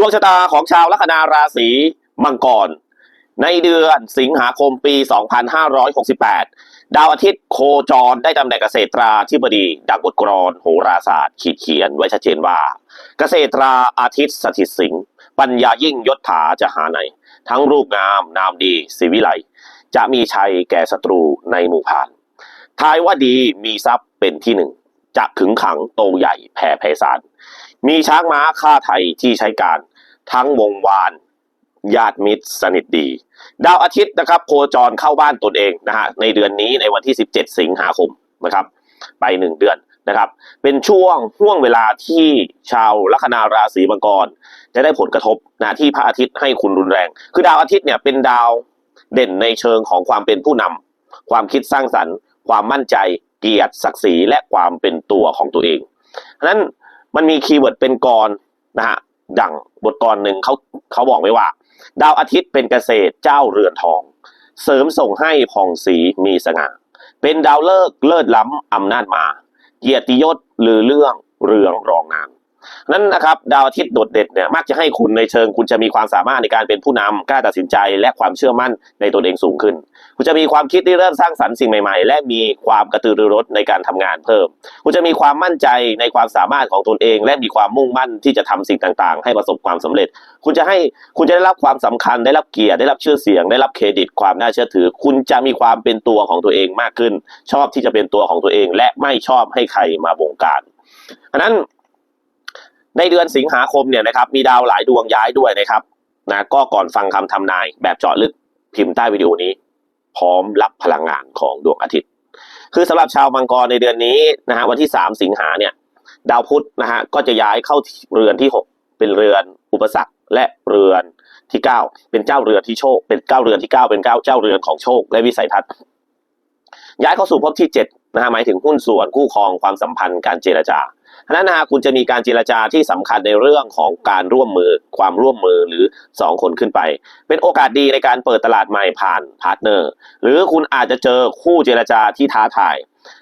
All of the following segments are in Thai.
ดวงชะตาของชาวลัคนาราศีมังกร ในเดือนสิงหาคมปี 2568 ดาวอาทิตย์โคจรได้ตำแหน่งเกษตราธิบดีดังบทกรอนโหราศาสตร์ขีดเขียนไว้ชัดเจนว่า เกษตราอาทิตย์สถิตสิงห์ปัญญายิ่งยศถาจะหาไหน ทั้งรูปงามนามดีศิวิไลจะมีชัยแก่ศัตรูในหมู่พานทายว่าดีมีทรัพย์เป็นที่หนึ่งจะขึงขังโตใหญ่แผ่ไพศาลมีช้างม้าฆ่าไทยที่ใช้การ ทั้งวงวานญาติมิตรสนิทดี ดาวอาทิตย์นะครับ โคจรเข้าบ้านตนเองนะฮะในเดือนนี้ในวันที่ 17 สิงหาคมนะครับ ไปหนึ่งเดือนนะครับ เป็นช่วงห่วงเวลาที่ชาวลัคนาราศีมังกร จะได้ผลกระทบนะที่พระอาทิตย์ให้คุณรุนแรง คือดาวอาทิตย์เนี่ยเป็นดาวเด่นในเชิงของความเป็นผู้นำความคิดสร้างสรรค์ ความมั่นใจ เกียรติศักดิ์ศรีและความเป็นตัวของตัวเองเพราะนั้นมันมีคีย์เวิร์ดเป็นกรนะฮะ ดังบทกรหนึ่งเขาเขาบอกไว้ว่า ดาวอาทิตย์เป็นเกษตรเจ้าเรือนทอง เสริมส่งให้ผ่องสีมีสง่าเป็นดาวเลิกเลิศล้ำอำนาจมา เกียรติยศหรือเรื่องเรืองรองนาม นั้นนะครับดาวอาทิตย์โดดเด่นเนี่ยมักจะให้คุณในเชิงคุณจะมีความสามารถในการเป็นผู้นำกล้าตัดสินใจและความเชื่อมั่นในตนเองสูงขึ้น คุณจะมีความคิดที่เริ่มสร้างสรรค์สิ่งใหม่ ๆ และมีความกระตือรือร้นในการทำงานเพิ่ม คุณจะมีความมั่นใจในความสามารถของตนเอง และมีความมุ่งมั่นที่จะทำสิ่งต่างๆ ให้ประสบความสำเร็จ คุณจะให้คุณจะได้รับความสำคัญได้รับเกียรติได้รับชื่อเสียง ได้รับเครดิตความน่าเชื่อถือ คุณจะมีความเป็นตัวของตัวเองมากขึ้น ชอบที่จะเป็นตัวของตัวเอง และไม่ชอบให้ใครมาบงการอันนั้น ในเดือนสิงหาคมเนี่ยนะครับมีดาวหลายดวงย้ายด้วยนะครับนะก็ก่อนฟังคำทำนายแบบเจาะลึกพิมพ์ใต้วิดีโอนี้ พร้อมรับพลังงานของดวงอาทิตย์ คือสำหรับชาวมังกรในเดือนนี้นะฮะวันที่ 3 สิงหาเนี่ยดาวพุธนะฮะก็จะย้ายเข้าเรือนที่ 6 เป็นเรือนอุปสรรคและเรือนที่ 9 เป็นเจ้าเรือนที่โชค เป็นเก้าเรือนที่ 9 เป็นเก้าเจ้าเรือนของโชค และวิสัยทัศน์ ย้ายเข้าสู่ภพที่7นะฮะหมายถึงหุ้นส่วนคู่ครองความสัมพันธ์การเจรจาฉะนั้นนะฮะคุณจะมีการเจรจาที่สำคัญในเรื่องของการร่วมมือความร่วมมือหรือ 2 คนขึ้นไป เป็นโอกาสดีในการเปิดตลาดใหม่ผ่านพาร์ทเนอร์ หรือคุณอาจจะเจอคู่เจรจาที่ท้าทาย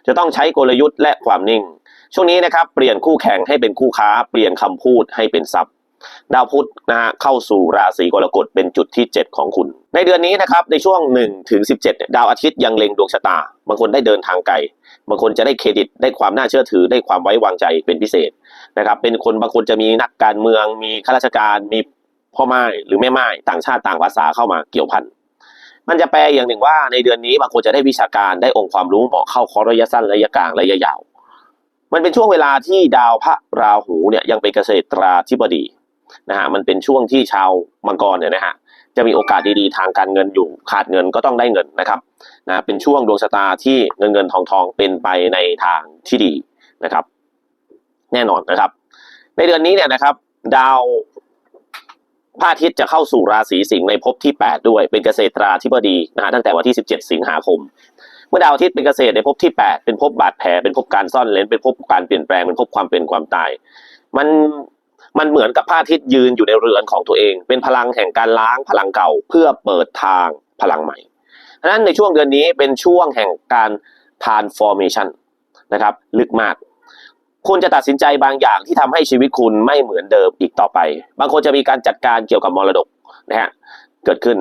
จะต้องใช้กลยุทธ์และความนิ่ง ช่วงนี้นะครับเปลี่ยนคู่แข่งให้เป็นคู่ค้า เปลี่ยนคำพูดให้เป็นทรัพย์ ดาวพุธนะฮะเข้าสู่ราศีกรกฎเป็นจุดที่ 7 ของคุณ ในเดือนนี้นะครับในช่วง1ถึง17เนี่ยดาวอาทิตย์ยังเล็งดวงชะตา บางคนได้เดินทางไกล บางคนจะได้เครดิตได้ความน่าเชื่อถือได้ความไว้วางใจเป็นพิเศษนะครับเป็นคนบางคนจะมีนักการเมือง มีข้าราชการมีพ่อไม้หรือแม่ไม้ต่างชาติต่างภาษาเข้ามาเกี่ยวพันมันจะแปลอย่างหนึ่งว่าในเดือนนี้บางคนจะได้วิชาการได้องค์ความรู้เหมาะเข้าคอร์สระยะสั้นระยะกลางระยะยาว มันเป็นช่วงเวลาที่ดาวพระราหูเนี่ยยังเป็นเกษตราธิบดี นะฮะมันเป็นช่วงที่ชาวมังกรเนี่ยนะฮะจะมีโอกาสดีๆทางการเงินอยู่ขาดเงินก็ต้องได้เงินนะครับนะเป็นช่วงดวงชะตาที่เงินเงินทองทองเป็นไปในทางที่ดีนะครับ แน่นอนนะครับ ในเดือนนี้เนี่ยนะครับ ดาวพระอาทิตย์จะเข้าสู่ราศีสิงห์ในภพที่ 8 ด้วยเป็นเกษตราธิบดีนะฮะตั้งแต่วันที่ 17 สิงหาคม เมื่อดาวอาทิตย์เป็นเกษตรในภพที่ 8 เป็นภพบาดแผลเป็นภพการซ่อนเลนเป็นภพการเปลี่ยนแปลงเป็นภพความเป็นความตาย มัน มันเหมือนกับพระอาทิตย์ยืนอยู่ในเรือนของตัวเอง เป็นพลังแห่งการล้างพลังเก่าเพื่อเปิดทางพลังใหม่ฉะนั้นในช่วงเดือนนี้เป็นช่วงแห่งการ transformation นะครับ ลึกมาก คุณจะตัดสินใจบางอย่างที่ทำให้ชีวิตคุณไม่เหมือนเดิมอีกต่อไป บางคนจะมีการจัดการเกี่ยวกับมรดกนะฮะเกิดขึ้น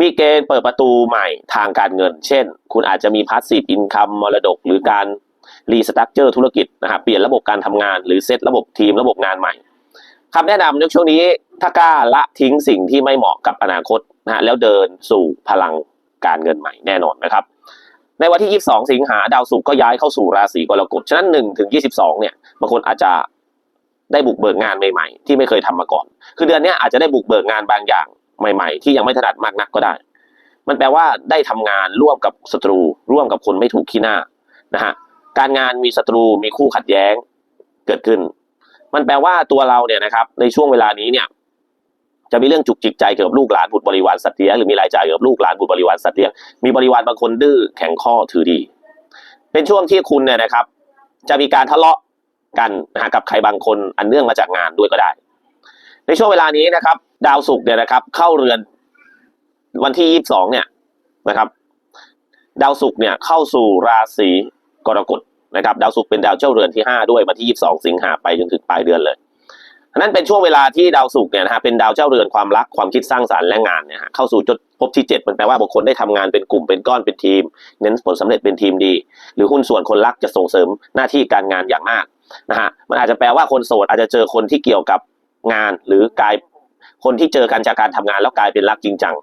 มีเกณฑ์เปิดประตูใหม่ทางการเงิน เช่น คุณอาจจะมีพาสซีฟอินคัมมรดก หรือการรีสตั๊กเจอร์ธุรกิจนะฮะเปลี่ยนระบบการทำงาน หรือเซตระบบทีมระบบงานใหม่ คำแนะนำในช่วงนี้ถ้ากล้าละทิ้งสิ่งที่ไม่เหมาะกับอนาคตนะฮะแล้วเดินสู่พลังการเงินใหม่แน่นอนนะครับ ในวันที่ 22 สิงหาดาวศุกร์ก็ย้ายเข้าสู่ราศีกรกฎฉะนั้น1ถึง22 เนี่ยบางคนอาจจะได้บุกเบิกงานใหม่ๆ ที่ไม่เคยทำมาก่อน คือเดือนนี้อาจจะได้บุกเบิกงานบางอย่างใหม่ ๆ ที่ยังไม่ถนัดมากนักก็ได้ มันแปลว่าได้ทำงานร่วมกับศัตรู ร่วมกับคนไม่ถูกขี้หน้านะฮะการงานมีศัตรูมีคู่ขัดแย้งเกิดขึ้น มันแปลว่าตัวเราเนี่ยนะครับในช่วงเวลานี้เนี่ยจะมีเรื่องจุกจิกใจเกี่ยวกับลูกหลานบุตรบริวารสัตว์เลี้ยงหรือมีรายจ่ายเกี่ยวกับลูกหลานบุตรบริวารสัตว์เลี้ยงมีบริวารบางคนดื้อแข็งข้อถือดี เป็นช่วงที่คุณเนี่ยนะครับ จะมีการทะเลาะกันนะฮะกับใครบางคนอันเนื่องมาจากงานด้วยก็ได้ ในช่วงเวลานี้นะครับ ดาวศุกร์เนี่ยนะครับ เข้าเรือนวันที่ยี่สิบสองเนี่ยนะครับ ดาวศุกร์เนี่ยเข้าสู่ราศีกรกฎ นะครับดาวศุกร์เป็นดาวเจ้าเรือนที่ห้าด้วยวันที่ยี่สิบสองสิงหาไปจนถึงปลายเดือนเลยนั้นเป็นช่วงเวลาที่ดาวศุกร์เนี่ยนะฮะเป็นดาวเจ้าเรือนความรักความคิดสร้างสรรค์และงานเนี่ยฮะเข้าสู่จุดภพที่ 7 มันแปลว่าบุคคลได้ทำงานเป็นกลุ่มเป็นก้อนเป็นทีม เน้นผลสำเร็จเป็นทีมดี หรือหุ้นส่วนคนรักจะส่งเสริมหน้าที่การงานอย่างมากนะฮะมันอาจจะแปลว่าคนโสดอาจจะเจอคนที่เกี่ยวกับงาน หรือกลายคนที่เจอกันจากการทำงานแล้วกลายเป็นรักจริงจัง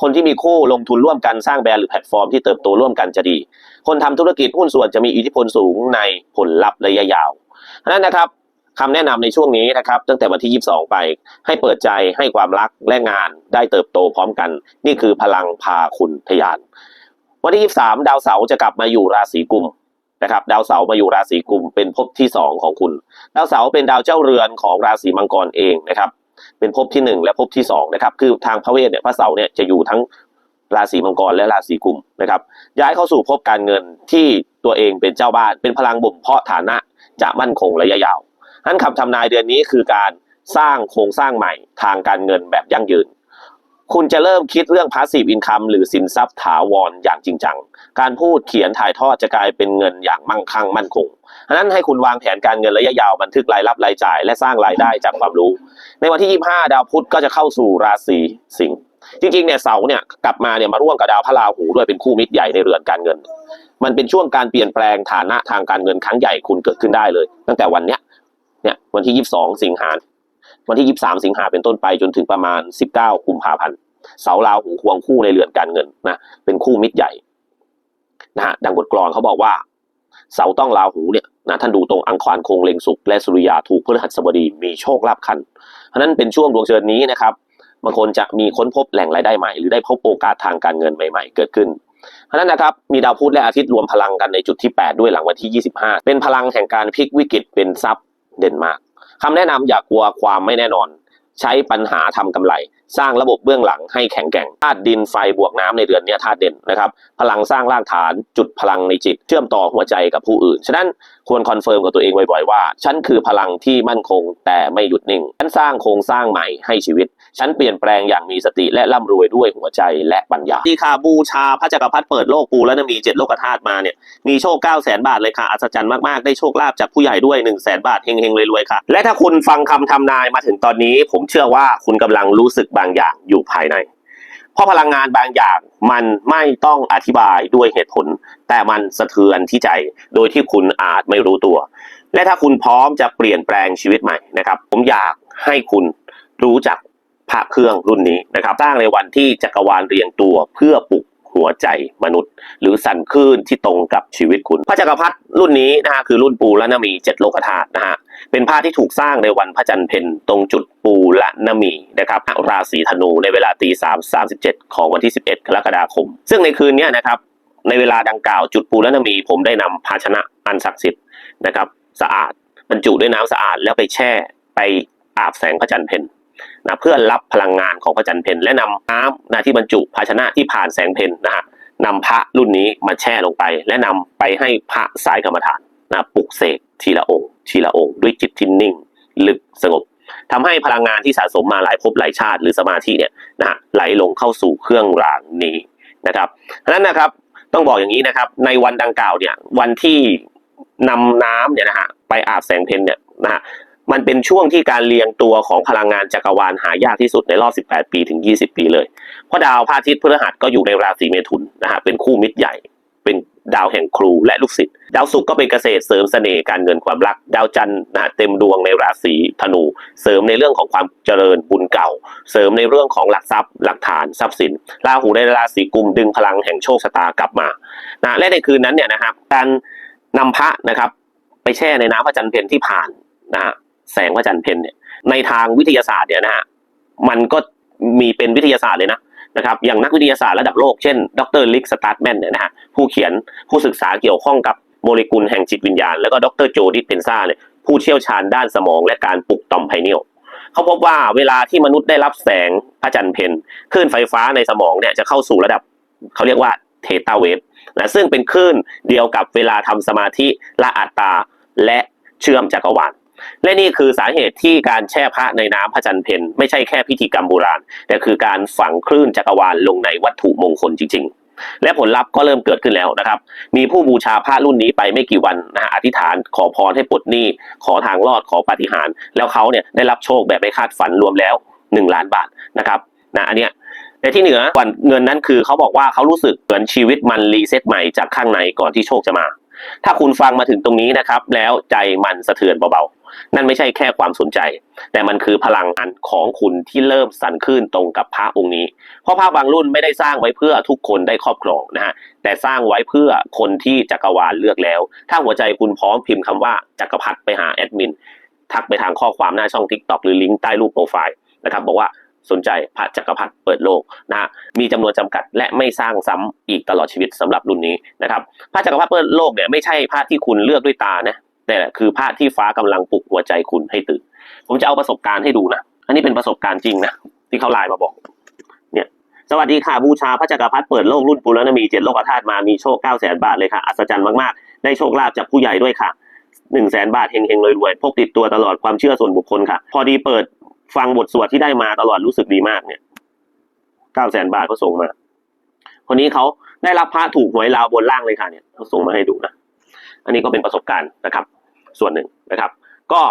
คนที่มีคู่ลงทุนร่วมกันสร้างแบรนด์หรือแพลตฟอร์มที่เติบโตร่วมกันจะดี คนทำธุรกิจหุ้นส่วนจะมีอิทธิพลสูงในผลลัพธ์ระยะยาวฉะนั้นนะครับคำแนะนำในช่วงนี้นะครับ ตั้งแต่วันที่ 22 ไป ให้เปิดใจให้ความรักและงานได้เติบโตพร้อมกัน นี่คือพลังพาคุณทยาน วันที่ 23 ดาวเสาร์จะกลับมาอยู่ราศีกุมนะครับ ดาวเสาร์มาอยู่ราศีกุมเป็นภพที่ 2 ของคุณ ดาวเสาร์เป็นดาวเจ้าเรือนของราศีมังกรเองนะครับ เป็นภพที่หนึ่งและภพที่สองนะครับ คือทางพระเวทเนี่ยพระเสาร์เนี่ยจะอยู่ทั้งราศีมังกรและราศีกุมนะครับ ย้ายเข้าสู่ภพการเงินที่ตัวเองเป็นเจ้าบ้าน เป็นพลังบ่มเพาะฐานะจะมั่นคงระยะยาวนั้นคำทำนายเดือนนี้คือการสร้างโครงสร้างใหม่ทางการเงินแบบยั่งยืน คุณจะเริ่มคิดเรื่อง passive income หรือสินทรัพย์ถาวรอย่างจริงจัง การพูดเขียนถ่ายทอดจะกลายเป็นเงินอย่างมั่งคั่งมั่นคงฉะนั้นให้คุณวางแผนการเงินระยะยาวบันทึกรายรับรายจ่าย และสร้างรายได้จากความรู้ ในวันที่ 25 ดาวพุธก็จะเข้าสู่ราศีสิงห์จริงๆเนี่ยเสาร์เนี่ยกลับมาเนี่ยมาร่วมกับดาวพระราหูด้วยเป็นคู่มิตรใหญ่ในเรือนการเงิน มันเป็นช่วงการเปลี่ยนแปลงฐานะทางการเงินครั้งใหญ่คุณเกิดขึ้นได้เลย ตั้งแต่วันเนี้ยเนี่ยวันที่ 22 สิงหา วันที่ 23 สิงหาเป็นต้นไปจนถึงประมาณ 19กุมภาพันธ์เสาราหูควงคู่ในเรือนการเงินนะเป็นคู่มิตรใหญ่นะฮะดังบทกลอนเขาบอกว่า เสาต้องราหูเนี่ยนะท่านดูตรงอังคารคงเล็งสุขและสุริยาถูกพฤหัสบดีมีโชคลาภคันเพราะนั้นเป็นช่วงดวงเชิญนี้นะครับบางคนจะมีค้นพบแหล่งรายได้ใหม่หรือได้พบโอกาสทางการเงินใหม่ ๆ เกิดขึ้นเพราะนั้นนะครับมีดาวพุธและอาทิตย์รวมพลังกันในจุดที่ 8 ด้วยหลังวันที่ 25 เป็นพลังแห่งการพลิกวิกฤตเป็นทรัพย์เด่นมาก คำแนะนำอย่ากลัวความไม่แน่นอน ใช้ปัญหาทำกำไรสร้างระบบเบื้องหลังให้แข็งแกร่งธาตุดินไฟบวกน้ำในเดือนนี้ธาตุเด่นนะครับ พลังสร้างรากฐานจุดพลังในจิต เชื่อมต่อหัวใจกับผู้อื่น ฉะนั้นควรคอนเฟิร์มกับตัวเองบ่อยๆว่า ฉันคือพลังที่มั่นคงแต่ไม่หยุดนิ่ง ฉันสร้างโครงสร้างใหม่ให้ชีวิต ฉันเปลี่ยนแปลงอย่างมีสติและร่ำรวยด้วยหัวใจและปัญญาที่ค่าบูชาพระจักรพรรดิเปิดโลกปูและมีเจ็ดโลกธาตุมาเนี่ยมีโชค9 0 0 0 0 0บาทเลยค่ะอัศจรรย์มากๆได้โชคลาภจากผู้ใหญ่ด้วย1 0 0 0 0 0บาทเฮงๆรวยๆค่ะ และถ้าคุณฟังคำทำนายมาถึงตอนนี้ ผมเชื่อว่าคุณกำลังรู้สึกบางอย่างอยู่ภายใน เพราะพลังงานบางอย่างมันไม่ต้องอธิบายด้วยเหตุผล แต่มันสะเทือนที่ใจ โดยที่คุณอาจไม่รู้ตัว และถ้าคุณพร้อมจะเปลี่ยนแปลงชีวิตใหม่นะครับ ผมอยากให้คุณรู้จักพระเครื่องรุ่นนี้นะครับสร้างในวันที่จักรวาลเรียงตัวเพื่อปลุก หัวใจมนุษย์ หรือสั่นคลื่นที่ตรงกับชีวิตคุณ พระจักรพรรดิรุ่นนี้นะฮะคือรุ่นปูและนามีเจ็ดโลกธาตุนะฮะเป็นผ้าที่ถูกสร้างในวันพระจันทร์เพ็ญตรงจุดปูและนามีนะครับราศีธนูในเวลาตีสามสามสิบเจ็ดของวันที่สิบเอ็ดกรกฎาคม ซึ่งในคืนนี้นะครับในเวลาดังกล่าวจุดปูและนามี ผมได้นำภาชนะอันศักดิ์สิทธิ์นะครับสะอาดบรรจุด้วยน้ำสะอาดแล้วไปแช่ไปอาบแสงพระจันทร์เพ็ญ นะเพื่อรับพลังงานของพระจันทร์เพนและนำน้ำนะที่บรรจุภาชนะที่ผ่านแสงเพนนะฮะนำพระรุ่นนี้มาแช่ลงไป และนำไปให้พระสายกรรมฐานนะปลุกเสกทีละองค์ ทีละองค์ ด้วยจิตที่นิ่ง ลึกสงบทำให้พลังงานที่สะสมมาหลายภพหลายชาติ หรือสมาธิเนี่ยนะฮะไหลลงเข้าสู่เครื่องรางนี้นะครับเพราะนั้นนะครับต้องบอกอย่างนี้นะครับ ในวันดังกล่าวเนี่ยวันที่นำน้ำเนี่ยนะฮะไปอาบแสงเพนเนี่ยนะฮะ มันเป็นช่วงที่การเรียงตัวของพลังงานจักรวาลหายากที่สุดในรอบ 18 ปีถึง 20 ปีเลย เพราะดาวพระอาทิตย์พฤหัสก็อยู่ในราศีเมถุนนะฮะเป็นคู่มิตรใหญ่ เป็นดาวแห่งครูและลูกศิษย์ดาวศุกร์ก็เป็นเกษตรเสริมเสน่ห์การเงินความรัก ดาวจันทร์นะฮะเต็มดวงในราศีธนู เสริมในเรื่องของความเจริญบุญเก่า เสริมในเรื่องของหลักทรัพย์ หลักฐานทรัพย์สินราหูในราศีกุมดึงพลังแห่งโชคชะตากลับมานะและในคืนนั้นเนี่ยนะครับการนำพระนะครับไปแช่ในน้ำพระจันทร์เพนที่ผ่านนะฮะ แสงพระจันทร์เพนเนี่ยในทางวิทยาศาสตร์เนี่ยนะฮะมันก็มีเป็นวิทยาศาสตร์เลยนะนะครับอย่างนักวิทยาศาสตร์ระดับโลกเช่น ดรลิกสตาร์แมนเนี่ยนะฮะผู้เขียนผู้ศึกษาเกี่ยวข้องกับโมเลกุลแห่งจิตวิญญาณ แล้วก็ดรโจดิสเพนซ่าเนี่ยผู้เชี่ยวชาญด้านสมองและการปลุกต่อมไพเนียลเขาพบว่าเวลาที่มนุษย์ได้รับแสงพระจันทร์เพนคลื่นไฟฟ้าในสมองเนี่ยจะเข้าสู่ระดับเขาเรียกว่าเทตาเวฟนะซึ่งเป็นคลื่นเดียวกับเวลาทำสมาธิละอัตตาและเชื่อมจักรวาล และนี่คือสาเหตุที่การแช่พระในน้ำพระจันทร์เพนไม่ใช่แค่พิธีกรรมโบราณ แต่คือการฝังคลื่นจักรวาลลงในวัตถุมงคลจริงและผลลัพธ์ก็เริ่มเกิดขึ้นแล้วนะครับ มีผู้บูชาพระรุ่นนี้ไปไม่กี่วันนะฮะอธิษฐานขอพรให้ปลดหนี้ขอทางรอดขอปาฏิหารย์แล้วเขาเนี่ยได้รับโชคแบบไม่คาดฝันรวมแล้ว 1 ล้านบาทนะครับนะอันเนี้ยแต่ที่เหนือกว่าเงินนั้นคือเขาบอกว่าเขารู้สึกเหมือนชีวิตมันรีเซ็ตใหม่จากข้างในก่อนที่โชคจะมา ถ้าคุณฟังมาถึงตรงนี้นะครับ แล้วใจมันสะเทือนเบาๆ นั่นไม่ใช่แค่ความสนใจ แต่มันคือพลังอันของคุณที่เริ่มสั่นคลื่นตรงกับพระองค์นี้ เพราะพระบางรุ่นไม่ได้สร้างไว้เพื่อทุกคนได้ครอบครองนะฮะแต่สร้างไว้เพื่อคนที่จักรวาลเลือกแล้ว ถ้าหัวใจคุณพร้อมพิมพ์คำว่าจักรพรรดิไปหาแอดมินทักไปทางข้อความหน้าช่อง TikTok หรือลิงก์ใต้รูปโปรไฟล์นะครับบอกว่าสนใจพระจักรพรรดิเปิดโลกนะฮะมีจำนวนจำกัดและไม่สร้างซ้ำอีกตลอดชีวิตสำหรับรุ่นนี้นะครับ พระจักรพรรดิเปิดโลกเนี่ยไม่ใช่พระที่คุณเลือกด้วยตานะ นี่แต่คือพระที่ฟ้ากำลังปลุกหัวใจคุณให้ตื่น ผมจะเอาประสบการณ์ให้ดูนะ อันนี้เป็นประสบการณ์จริงนะ ที่เขาไลน์มาบอก เนี่ย สวัสดีค่ะบูชาพระจักรพรรดิเปิดโลกรุ่นปุรณมีเจ็ดโลกธาตุมามีโชคเก้าแสนบาทเลยค่ะ อัศจรรย์มากๆ ได้โชคลาภจากผู้ใหญ่ด้วยค่ะหนึ่งแสนบาทเฮงๆรวยๆพกติดตัวตลอดความเชื่อส่วนบุคคลค่ะ พอดีเปิดฟังบทสวดที่ได้มาตลอดรู้สึกดีมากเนี่ยเก้าแสนบาทเขาส่งมา คนนี้เขาได้รับพระถูกหวยลาวบนล่างเลยค่ะเนี่ยเขาส่งมาให้ดูนะ อันนี้ก็เป็นประสบการณ์นะครับ ส่วนหนึ่งนะครับ ก็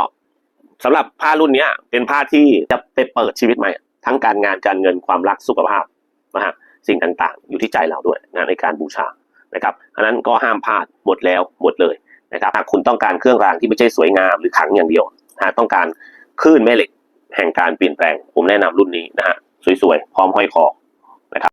สำหรับผ้ารุ่นเนี้ยเป็นผ้าที่จะไปเปิดชีวิตใหม่ ทั้งการงานการเงินความรักสุขภาพนะฮะสิ่งต่างๆ อยู่ที่ใจเราด้วยงานในการบูชานะครับอันนั้นก็ห้ามพลาดหมดแล้วหมดเลยนะครับหากคุณต้องการเครื่องรางที่ไม่ใช่สวยงามหรือขังอย่างเดียวหากต้องการคลื่นแม่เหล็กแห่งการเปลี่ยนแปลง ผมแนะนำรุ่นนี้นะฮะสวยๆ พร้อมห้อยคอ